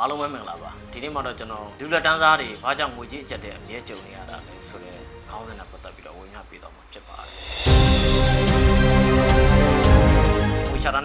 အားလုံးပဲမင်္ဂလာပါဒီနေ့မှတော့ကျွန်တော်လူလက်တန်းစားတွေဘာကြောင့်ငွေကြေးအကျက်တဲ့အမြဲကြုံနေရတာလဲဆိုတဲ့ခေါင်းစဉ်နဲ့ပတ်သက်ပြီးတော့ဝင်ပြပေးတော့မှာဖြစ်ပါတယ်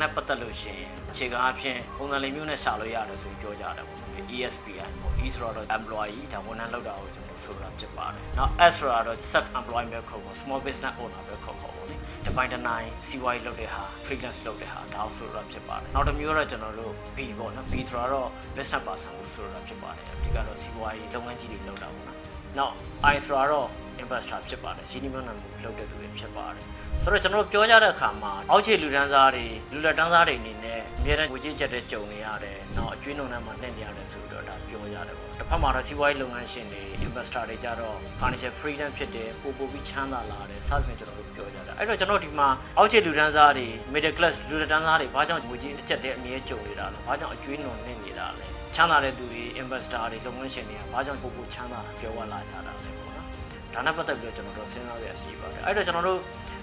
နဲ့ပတ်သက်လို့ရှိရင်အခြေခံအဖြစ်ပုံစံလေးမျိုးနဲ့ရှာလို့ရတယ်ဆိုပြီးပြောကြတယ်ပေါ့နော် ESPI ပေါ့ E ဆိုတော့ employee ဒါဝန်ထမ်းလောက်တာကိုကျွန်တော်ဆိုတာဖြစ်ပါတယ်နောက် S ဆိုတော့ self employed ပဲခေါ်ပေါ့ small business owner ပဲခေါ်ခေါ်ပေါ့လေဒီပိုင်းတစ်နိုင်စီးပွားရေးလုပ်တဲ့ဟာ freelance လုပ်တဲ့ဟာဒါကိုဆိုတာဖြစ်ပါတယ်နောက်တစ်မျိုးကတော့ကျွန်တော်တို့ B ပေါ့နော် B ဆိုတော့ business person ကိုဆိုတာဖြစ်ပါတယ်အဓိကတော့စီးပွားရေးလုပ်ငန်းကြီးတွေလုပ်တာပေါ့နော် နောက် I ဆိုတော့ investor ဖြစ်ပါတယ်ရင်းနှီးမြှုပ်နှံမှုလုပ်တဲ့သူတွေဖြစ်ပါတယ်ဆိုတော့ကျွန်တော်တို့ပြောကြတဲ့အခါမှာအောက်ခြေလူတန်းစားတွေလူလက်တန်းစားတွေအနေနဲ့အများတဲ့ငွေကြေးချက်တဲ့ကြုံနေရတယ်။နောက်အကျွေးနှုန်းထဲမှာနှက်နေရတယ်ဆိုတော့ဒါပြောရတယ်ပေါ့။တစ်ဖက်မှာတော့စီးပွားရေးလုပ်ငန်းရှင်တွေ investor တွေကြတော့ financial freedom ဖြစ်တယ်ပို့ပို့ပြီးချမ်းသာလာတယ်စသဖြင့်ကျွန်တော်တို့ပြောကြတယ်။အဲ့တော့ကျွန်တော်ဒီမှာအောက်ခြေလူတန်းစားတွေ middle class လူလက်တန်းစားတွေဘာကြောင့်ငွေကြေးအချက်တဲ့အမြဲကြုံနေတာလဲ။ဘာကြောင့်အကျွေးနှုန်းနှက်နေတာလဲ။ ချမ်းသာတဲ့သူတွေ investor တွေလုပ်ငန်းရှင်တွေကဘာကြောင့်ပို့ပို့ချမ်းသာကြွယ်ဝလာကြတာလဲပေါ့နော်။ဒါနဲ့ပတ်သက်ပြီးတော့ကျွန်တော်တို့စဉ်းစားရရှိပါတယ်။အဲ့တော့ကျွန်တော်တို့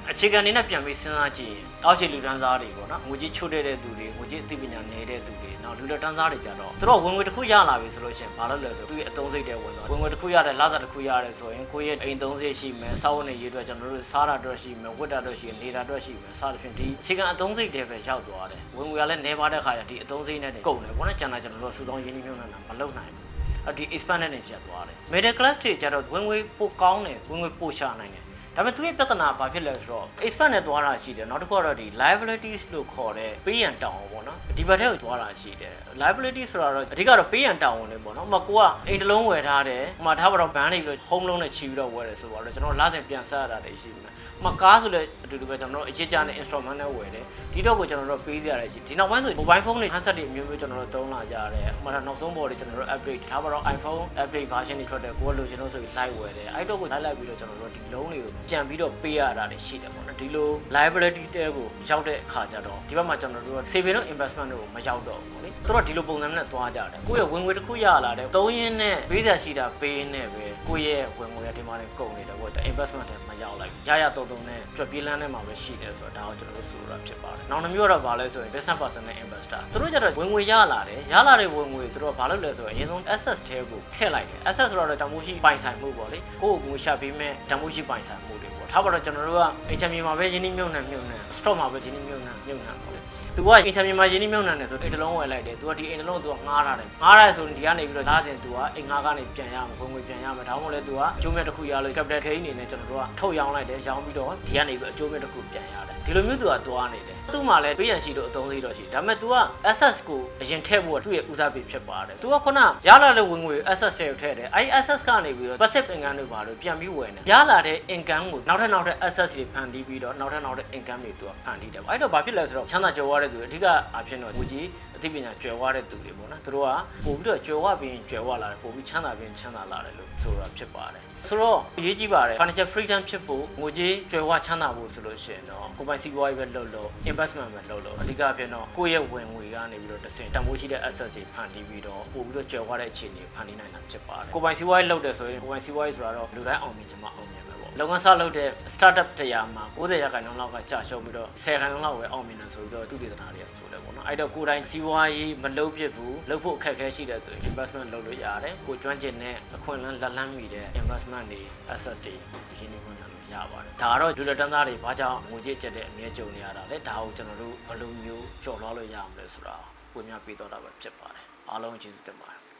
အခြေခံအနေနဲ့ပြန်ပြီးစဉ်းစားကြည့်ရင်အောက်ခြေလူတန်းစားတွေပေါ့နော်ငွေကြီးချို့တဲ့သူတွေငွေကြီးအသိပညာနေတဲ့သူတွေနောက်လူလက်တန်းစားတွေကြတော့သူတို့ဝင်ငွေတစ်ခုရလာပြီဆိုလို့ရှိရင်ဘာလို့လဲဆိုသူရဲ့အသုံးစိတ်တွေဝင်သွားဝင်ငွေတစ်ခုရတယ်လစာတစ်ခုရတယ်ဆိုရင်ကိုယ့်ရဲ့အိမ်သုံးစိတ်ရှိမယ်စောက်နေရေးအတွက်ကျွန်တော်တို့စားတာအတွက်ရှိမယ်ဝတ်တာအတွက်ရှိမယ်နေတာအတွက်ရှိမယ်စသဖြင့်ဒီအခြေခံအသုံးစိတ်တွေပဲရောက်သွားတယ်ဝင်ငွေကလည်းနေပါတဲ့ခါကျဒီအသုံးစိတ်နဲ့ကုန်တယ်ပေါ့နော်ကျန်တာကျွန်တော်တို့စူဆောင်းရင်းနှီးမြှုပ်နှံတာမလုပ်နိုင်ဘူးအဒီ expand နဲ့ချက်သွားတယ် middle class တွေကျတော့ဝင်ငွေပိုကောင်းတယ်ဝင်ငွေပိုရှာနိုင်တယ် ဒါပေမဲ့သူရဲ့ပြဿနာဘာဖြစ်လဲဆိုတော့ expand နဲ့သွားတာရှိတယ်နောက်တစ်ခုကတော့ဒီ liabilities လို့ခေါ်တဲ့ပေးရန်တောင်းပေါ့နော်ဒီဘက်ထဲကိုသွားတာရှိတယ် liability ဆိုတာတော့အဓိကတော့ပေးရန်တောင်းဝင်လေးပေါ့နော်ဥပမာကိုကအိမ်တစ်လုံးဝယ်ထားတယ်ဥပမာထားပါတော့ဘန်းနေပြီးတော့ home loan နဲ့ချီပြီးတော့ဝယ်တယ်ဆိုတော့ကျွန်တော်လစဉ်ပြန်ဆက်ရတာတွေရှိတယ်မကားဆိုလည်းအ တူတူပဲကျွန်တော်တို့အရေးကြတဲ့ instrument နဲ့ဝယ်တယ်ဒီတော့ကိုကျွန်တော်တို့ပေးကြရတယ်ရှိဒီနောက်ပိုင်းဆို mobile phone တွေ handset တွေအမျိုးမျိုးကျွန်တော်တို့သုံးလာကြရတယ်ဥပမာနောက်ဆုံးပေါ်တွေကျွန်တော်တို့ upgrade ထားပါတော့ iPhone upgrade version တွေထွက်တယ်ကိုကလိုချင်လို့ဆိုပြီး live ဝယ်တယ်အဲ့တော့ကို live လိုက်ပြီးတော့ကျွန်တော်တို့ဒီလုံးတွေကိုပြန်ပြီးတော့ပေးရတာတွေရှိတယ်ပေါ့နော်ဒီလို liability တဲကိုရောက်တဲ့အခါကျတော့ဒီဘက်မှာကျွန်တော်တို့က saving နဲ့ investment တို့ကိုမရောက်တော့ဘူးပေါ့လေသူတို့ကဒီလိုပုံစံနဲ့သွားကြတယ်ကိုယ့်ရဲ့ဝင်ငွေတစ်ခုရလာတယ်သုံးရင်းနဲ့ပေးရရှိတာပေးရင်းနဲ့ပဲကိုယ့်ရဲ့ဝင်ငွေကဒီမှာနေကုန်နေတယ်ပေါ့ investment တွေမရောက်လိုက်ဘူးရရတုံတုံနဲ့ကြွပြေးလန်းထဲမှာပဲရှိတယ်ဆိုတော့ဒါကိုကျွန်တော်တို့ဆိုရတာဖြစ်ပါတယ်နောက်တစ်မျိုးတော့ဗာလဲဆိုရင် business person နဲ့ investor သူတို့ကြတော့ဝင်ငွေရလာတယ်ရလာတဲ့ဝင်ငွေသူတို့ကဘာလုပ်လဲဆိုရင်အရင်ဆုံး assets ထဲကိုထည့်လိုက်တယ် assets ဆိုတော့တန်ဖိုးရှိပိုင်ဆိုင်မှုပေါ့လေကိုယ့်ကိုယ်ငွေရှာပေးမဲ့တန်ဖိုးရှိပိုင်ဆိုင်မှုတွေပေါ့ထားပါတော့ကျွန်တော်တို့က HMB မှာပဲရင်းနှီးမြှုပ်နှံမြှုပ်နှံ stock မှာပဲရင်းနှီးမြှုပ်နှံမြှုပ်နှံပေါ့လေသူက HMB မှာရင်းနှီးမြှုပ်နှံတယ်ဆိုအိမ်တစ်လုံးဝယ်လိုက်တယ်သူကဒီအိမ်တစ်လုံးကိုသူကငှားထားတယ်ငှားရတယ်ဆိုရင်ဒီကနေပြီးတော့လားစဉ်သူကအိမ်ငှားကနေပြန်ရမယ်ဝင်ငွေပြန်ရမယ်ဒါမှမဟုတ်လဲသူကအကျိုးမြတ်တစ်ခုရလို့ capital gain အနေနဲ့ကျွန်တော်တို့ကထုတ်ရောင်းလိုက်တယ်ရောင်းပြီးတော့ဒီကနေပြီးအကျိုးမြတ်တစ်ခုပြန်ရတယ်ဒီလိုမျိုးသူကသွားနေတယ်သူ့မှာလည်းပေးရန်ရှိလို့အသုံးသေးတော့ရှိဒါပေမဲ့ तू က access ကိုအရင်ထည့်ဖို့ကသူ့ရဲ့ဦးစားပေးဖြစ်ပါတယ် तू ကခုနရလာတဲ့ဝင်ငွေ access တွေကိုထည့်တယ်အဲဒီ access ကနေပြီးတော့ passive income တွေပါလို့ပြန်ပြီးဝယ်နေရလာတဲ့ income ကိုနောက်ထပ်နောက်ထပ် access တွေဖန်တီးပြီးတော့နောက်ထပ်နောက်ထပ် income တွေ तू ကဖန်တီးတယ်အဲ့တော့ဘာဖြစ်လဲဆိုတော့ချမ်းသာကြွယ်ဝတဲ့သူတွေအဓိကအဖြစ်တော့ငွေကြီးအသိပညာကြွယ်ဝတဲ့သူတွေပေါ့နော်သူတို့ကပို့ပြီးတော့ကြွယ်ဝပြီးရင်ကြွယ်ဝလာတယ်ပို့ပြီးချမ်းသာပြီးရင်ချမ်းသာလာတယ်လို့ဆိုတာဖြစ်ပါတယ်ဆိုတော့အရေးကြီးပါတယ် financial freedom ဖြစ်ဖို့ငွေကြေးကြွယ်ဝချမ်းသာဖို့ဆို လို့ရှိရင်တော့ကိုယ်ပိုင်စီးပွားရေးပဲလုပ်လို့ investment ပဲလုပ်လို့အဓိကအဖြစ်တော့ကိုယ့်ရဲ့ဝင်ငွေကနေပြီးတော့တစ်ဆင့်တန်ဖိုးရှိတဲ့ asset တွေဖန်တီးပြီးတော့ပို့ပြီးတော့ကြွယ်ဝတဲ့အခြေအနေကိုဖန်တီးနိုင်တာဖြစ်ပါတယ်ကိုယ်ပိုင်စီးပွားရေးလုပ်တယ်ဆိုရင်ကိုယ်ပိုင်စီးပွားရေးဆိုတာတော့လူတိုင်းအောင်မြင်ချင်မှအောင်မြင်ပဲပေါ့လုပ်ငန်းစလုပ်တဲ့ startup တရားမှာ90ရာခိုင်နှုန်းလောက်ကကြာရှုံးပြီးတော့10ခိုင်နှုန်းလောက်ပဲအောင်မြင်တယ်ဆိုပြီးတော့သူတည်သနာတွေကဆိုတယ်ပေါ့နော်အဲ့တော့ကိုယ်တိုင်စီးပွားရေးမလုပ်ဖြစ်ဘူးလုပ်ဖို့အခက်အခဲရှိတယ်ဆိုရင် investment လုပ်လို့ရတယ်ကိုကျွမ်းကျင်တဲ့အခွင့်အလမ်းလက်လန်းမိတဲ့ investment တွေ assets တွေရင်းနှီးမြှုပ်နှံလို့ ရပါတယ်ဒါကတော့လူလက်တန်းသားတွေဘာကြောင့်ငွေကြေးကျက်တဲ့အမြဲကြုံနေရတာလဲဒါကိုကျွန်တော်တို့ဘယ်လိုမျိုးကြော်လွှားလို့ရအောင်လဲဆိုတာကိုညပြပေးတော့တာပဲဖြစ်ပါတယ်အားလုံးကျေးဇူးတင်ပါတယ်